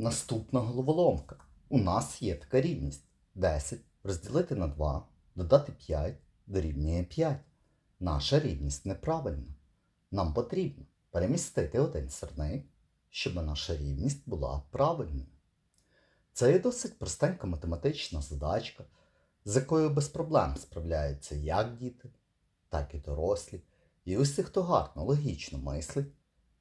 Наступна головоломка. У нас є така рівність. 10 розділити на 2, додати 5 дорівнює 5. Наша рівність неправильна. Нам потрібно перемістити один сірник, щоб наша рівність була правильною. Це є досить простенька математична задачка, з якою без проблем справляються як діти, так і дорослі. І усі, хто гарно логічно мислить,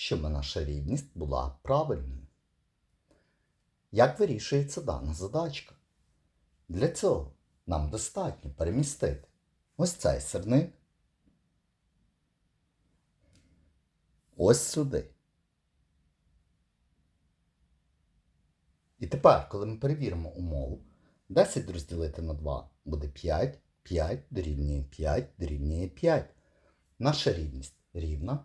щоб наша рівність була правильною. Як вирішується дана задачка? Для цього нам достатньо перемістити ось цей сирник ось сюди. І тепер, коли ми перевіримо умову, 10 розділити на 2 буде 5, 5 дорівнює 5 дорівнює 5. Наша рівність рівна,